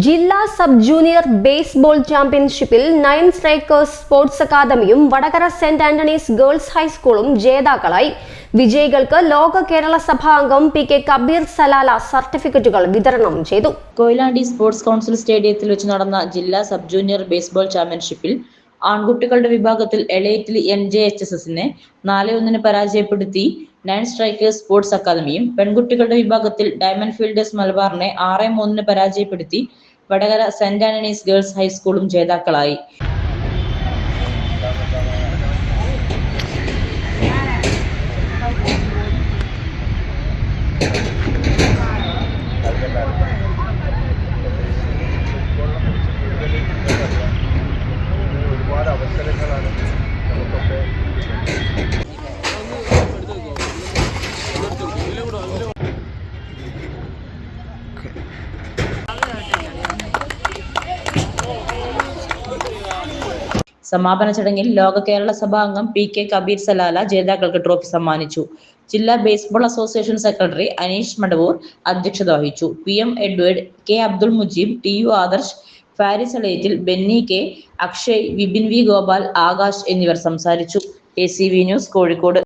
ജില്ലാ sub junior baseball ചാമ്പ്യൻഷിപ്പിൽ nine strikers sports അക്കാദമിയും വടകര സെന്റ് ആന്റണീസ് ഗേൾസ് ഹൈസ്കൂളും ജേതാക്കളായി. വിജയികൾക്ക് ലോക കേരള സഭാ അംഗം പി കെ കബീർ സലാല സർട്ടിഫിക്കറ്റുകൾ വിതരണം ചെയ്തു. കൊയിലാണ്ടി സ്പോർട്സ് കൗൺസിൽ സ്റ്റേഡിയത്തിൽ വെച്ച് നടന്ന ജില്ലാ സബ് ജൂനിയർ ബേസ്ബോൾ ചാമ്പ്യൻഷിപ്പിൽ ആൺകുട്ടികളുടെ വിഭാഗത്തിൽ Elettil N J H S എസിനെ നാല് ഒന്നിന് പരാജയപ്പെടുത്തി. നയൻ സ്ട്രൈക്കേഴ്സ് സ്പോർട്സ് അക്കാദമിയും പെൺകുട്ടികളുടെ വിഭാഗത്തിൽ ഡയമണ്ട് ഫീൽഡേഴ്സ് മലബാറിനെ ആറ് മൂന്നിന് പരാജയപ്പെടുത്തി വടകര സെന്റ് ആന്റണീസ് ഗേൾസ് ഹൈസ്കൂളും ജേതാക്കളായി. അവസരങ്ങളാണ്. സമാപന ചടങ്ങിൽ ലോക കേരള സഭ അംഗം പി കെ കബീർ സലാല ജേതാക്കൾക്ക് ട്രോഫി സമ്മാനിച്ചു. ജില്ലാ baseball association secretary Aneesh Madavoor അധ്യക്ഷത വഹിച്ചു. P M Edward K Abdul Mujeeb T U Adarsh Faris Alettil Benny K Akshay Vipin V Gopal Akash എന്നിവർ സംസാരിച്ചു. A C V news Kozhikode.